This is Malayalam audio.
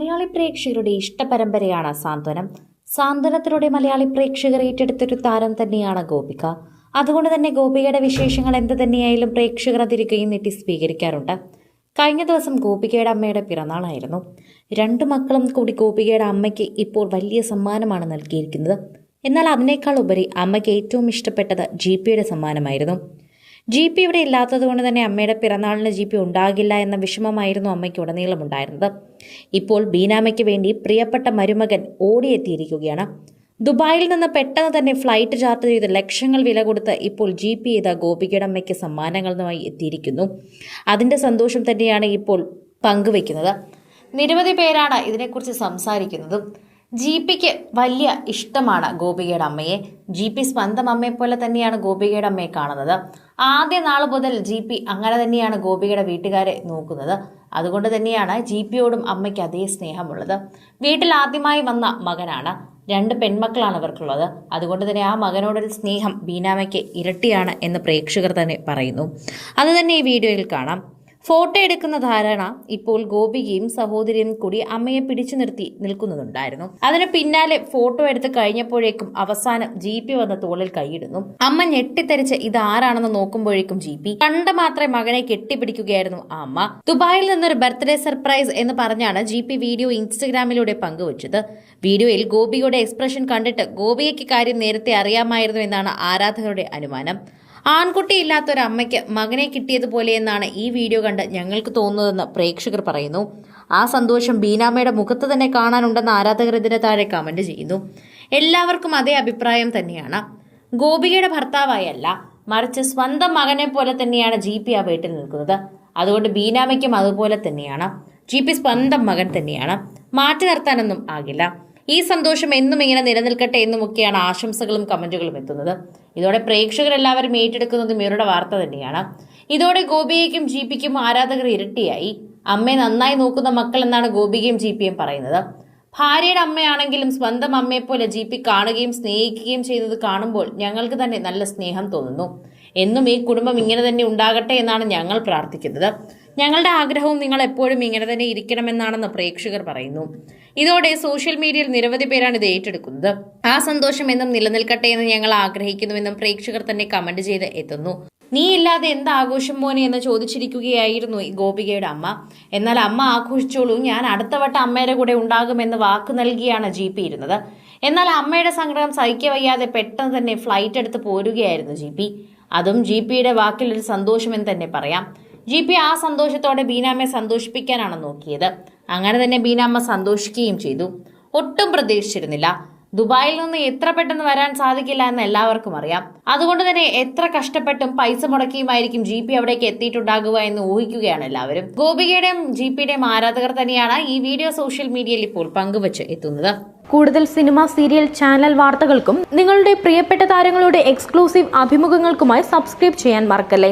മലയാളി പ്രേക്ഷകരുടെ ഇഷ്ടപരമ്പരയാണ് സാന്ത്വനം. സാന്ത്വനത്തിലൂടെ മലയാളി പ്രേക്ഷകർ ഏറ്റെടുത്തൊരു താരം തന്നെയാണ് ഗോപിക. അതുകൊണ്ട് തന്നെ ഗോപികയുടെ വിശേഷങ്ങൾ എന്ത് തന്നെയായാലും പ്രേക്ഷകർ അതിരിക്കുകയും നീട്ടി സ്വീകരിക്കാറുണ്ട്. കഴിഞ്ഞ ദിവസം ഗോപികയുടെ അമ്മയുടെ പിറന്നാളായിരുന്നു. രണ്ടു മക്കളും കൂടി ഗോപികയുടെ അമ്മയ്ക്ക് ഇപ്പോൾ വലിയ സമ്മാനമാണ് നൽകിയിരിക്കുന്നത്. എന്നാൽ അതിനേക്കാൾ ഉപരി അമ്മയ്ക്ക് ഏറ്റവും ഇഷ്ടപ്പെട്ടത് ജി പിയുടെ സമ്മാനമായിരുന്നു. ജി പി ഇവിടെ ഇല്ലാത്തതുകൊണ്ട് തന്നെ അമ്മയുടെ പിറന്നാളിന് ജി പി ഉണ്ടാകില്ല എന്ന വിഷമമായിരുന്നു അമ്മയ്ക്ക് ഉടനീളം ഉണ്ടായിരുന്നത് ഇപ്പോൾ ബീനാമയ്ക്ക് വേണ്ടി പ്രിയപ്പെട്ട മരുമകൻ ഓടിയെത്തിയിരിക്കുകയാണ്. ദുബായിൽ നിന്ന് പെട്ടെന്ന് തന്നെ ഫ്ലൈറ്റ് ചാർട്ട് ചെയ്ത് ലക്ഷങ്ങൾ വില കൊടുത്ത് ഇപ്പോൾ ജി പി ചെയ്ത ഗോപികയുടെ അമ്മയ്ക്ക് സമ്മാനങ്ങളുമായി എത്തിയിരിക്കുന്നു. അതിന്റെ സന്തോഷം തന്നെയാണ് ഇപ്പോൾ പങ്കുവെക്കുന്നത് നിരവധി പേരാണ് ഇതിനെക്കുറിച്ച് സംസാരിക്കുന്നതും. ജി പിക്ക് വലിയ ഇഷ്ടമാണ് ഗോപികയുടെ അമ്മയെ. ജി പി സ്വന്തം അമ്മയെ പോലെ തന്നെയാണ് ഗോപികയുടെ അമ്മയെ കാണുന്നത്. ആദ്യ നാൾ മുതൽ ജി പി അങ്ങനെ തന്നെയാണ് ഗോപികയുടെ വീട്ടുകാരെ നോക്കുന്നത്. അതുകൊണ്ട് തന്നെയാണ് ജി പിയോടും അമ്മയ്ക്ക് അതേ സ്നേഹമുള്ളത്. വീട്ടിൽ ആദ്യമായി വന്ന മകനാണ്. രണ്ട് പെൺമക്കളാണ് ഇവർക്കുള്ളത്. അതുകൊണ്ട് തന്നെ ആ മകനോടൊരു സ്നേഹം ബീനാമയ്ക്ക് ഇരട്ടിയാണ് എന്ന് പ്രേക്ഷകർ തന്നെ പറയുന്നു. അത് തന്നെ ഈ വീഡിയോയിൽ കാണാം. ഫോട്ടോ എടുക്കുന്ന ധാരണ ഇപ്പോൾ ഗോപികയും സഹോദരിയും കൂടി അമ്മയെ പിടിച്ചു നിർത്തി നിൽക്കുന്നതുണ്ടായിരുന്നു. അതിന് പിന്നാലെ ഫോട്ടോ എടുത്ത് കഴിഞ്ഞപ്പോഴേക്കും അവസാനം ജി പി വന്ന തോളിൽ കൈയിടുന്നു. അമ്മ ഞെട്ടിത്തെരിച്ച് ഇത് ആരാണെന്ന് നോക്കുമ്പോഴേക്കും ജി പി കണ്ട മാത്രമേ മകനെ കെട്ടിപ്പിടിക്കുകയായിരുന്നു ആ അമ്മ. ദുബായിൽ നിന്നൊരു ബർത്ത്ഡേ സർപ്രൈസ് എന്ന് പറഞ്ഞാണ് ജി പി വീഡിയോ ഇൻസ്റ്റഗ്രാമിലൂടെ പങ്കുവച്ചത്. വീഡിയോയിൽ ഗോപിയുടെ എക്സ്പ്രഷൻ കണ്ടിട്ട് ഗോപിയയ്ക്ക് കാര്യം നേരത്തെ അറിയാമായിരുന്നു എന്നാണ് ആരാധകരുടെ അനുമാനം. ആൺകുട്ടിയില്ലാത്ത ഒരു അമ്മയ്ക്ക് മകനെ കിട്ടിയതുപോലെ എന്നാണ് ഈ വീഡിയോ കണ്ട് ഞങ്ങൾക്ക് തോന്നുന്നതെന്ന് പ്രേക്ഷകർ പറയുന്നു. ആ സന്തോഷം ബീനാമ്മയുടെ മുഖത്ത് തന്നെ കാണാനുണ്ടെന്ന് ആരാധകർ ഇതിന് താഴെ കമന്റ് ചെയ്യുന്നു. എല്ലാവർക്കും അതേ അഭിപ്രായം തന്നെയാണ്. ഗോപികയുടെ ഭർത്താവായല്ല മറിച്ച് സ്വന്തം മകനെ പോലെ തന്നെയാണ് ജി പി ആ വീട്ടിൽ നിൽക്കുന്നത്. അതുകൊണ്ട് ബീനാമയ്ക്കും അതുപോലെ തന്നെയാണ്. ജി പി സ്വന്തം മകൻ തന്നെയാണ്. മാറ്റി നിർത്താനൊന്നും ആകില്ല. ഈ സന്തോഷം എന്നും ഇങ്ങനെ നിലനിൽക്കട്ടെ എന്നുമൊക്കെയാണ് ആശംസകളും കമന്റുകളും എത്തുന്നത്. ഇതോടെ പ്രേക്ഷകരെല്ലാവരും ഏറ്റെടുക്കുന്നതും ഇവരുടെ വാർത്ത തന്നെയാണ്. ഇതോടെ ഗോപികയ്ക്കും ജി പിക്കും ആരാധകർ ഇരട്ടിയായി. അമ്മയെ നന്നായി നോക്കുന്ന മക്കൾ എന്നാണ് ഗോപികയും ജി പിയും പറയുന്നത്. ഭാര്യയുടെ അമ്മയാണെങ്കിലും സ്വന്തം അമ്മയെപ്പോലെ ജി പി കാണുകയും സ്നേഹിക്കുകയും ചെയ്തത് കാണുമ്പോൾ ഞങ്ങൾക്ക് തന്നെ നല്ല സ്നേഹം തോന്നുന്നു. എന്നും ഈ കുടുംബം ഇങ്ങനെ തന്നെ ഉണ്ടാകട്ടെ എന്നാണ് ഞങ്ങൾ പ്രാർത്ഥിക്കുന്നത്. ഞങ്ങളുടെ ആഗ്രഹവും നിങ്ങൾ എപ്പോഴും ഇങ്ങനെ തന്നെ ഇരിക്കണമെന്നാണെന്ന് പ്രേക്ഷകർ പറയുന്നു. ഇതോടെ സോഷ്യൽ മീഡിയയിൽ നിരവധി പേരാണ് ഇത് ഏറ്റെടുക്കുന്നത്. ആ സന്തോഷം എന്നും നിലനിൽക്കട്ടെ എന്ന് ഞങ്ങൾ ആഗ്രഹിക്കുന്നുവെന്നും പ്രേക്ഷകർ തന്നെ കമന്റ് ചെയ്ത് എത്തുന്നു. നീ ഇല്ലാതെ എന്ത് ആഘോഷം മോനെ എന്ന് ചോദിച്ചിരിക്കുകയായിരുന്നു ഈ ഗോപികയുടെ അമ്മ. എന്നാൽ അമ്മ ആഘോഷിച്ചോളൂ ഞാൻ അടുത്ത വട്ടം അമ്മയുടെ കൂടെ ഉണ്ടാകുമെന്ന് വാക്ക് നൽകിയാണ് ജി പി ഇരുന്നത്. എന്നാൽ അമ്മയുടെ സങ്കടം സഹിക്കവയ്യാതെ പെട്ടെന്ന് തന്നെ ഫ്ലൈറ്റ് എടുത്ത് പോരുകയായിരുന്നു ജി പി അതും ജി പിയുടെ വാക്കിൽ ഒരു സന്തോഷമെന്ന് തന്നെ പറയാം. ജി പി ആ സന്തോഷത്തോടെ ബീനാമ്മയെ സന്തോഷിപ്പിക്കാനാണ് നോക്കിയത്. അങ്ങനെ തന്നെ ബീനാമ്മ സന്തോഷിക്കുകയും ചെയ്തു. ഒട്ടും പ്രതീക്ഷിച്ചിരുന്നില്ല. ദുബായിൽ നിന്ന് എത്ര പെട്ടെന്ന് വരാൻ സാധിക്കില്ല എന്ന് എല്ലാവർക്കും അറിയാം. അതുകൊണ്ട് തന്നെ എത്ര കഷ്ടപ്പെട്ടും പൈസ മുടക്കിയുമായിരിക്കും ജി പി അവിടേക്ക് എത്തിയിട്ടുണ്ടാകുക എന്ന് ഊഹിക്കുകയാണ് എല്ലാവരും. ഗോപികയുടെയും ജി പിയുടെയും ആരാധകർ തന്നെയാണ് ഈ വീഡിയോ സോഷ്യൽ മീഡിയയിൽ ഇപ്പോൾ പങ്കുവച്ച് എത്തുന്നത്. കൂടുതൽ സിനിമ സീരിയൽ ചാനൽ വാർത്തകൾക്കും നിങ്ങളുടെ പ്രിയപ്പെട്ട താരങ്ങളുടെ എക്സ്ക്ലൂസീവ് അഭിമുഖങ്ങൾക്കുമായി സബ്സ്ക്രൈബ് ചെയ്യാൻ മറക്കല്ലേ?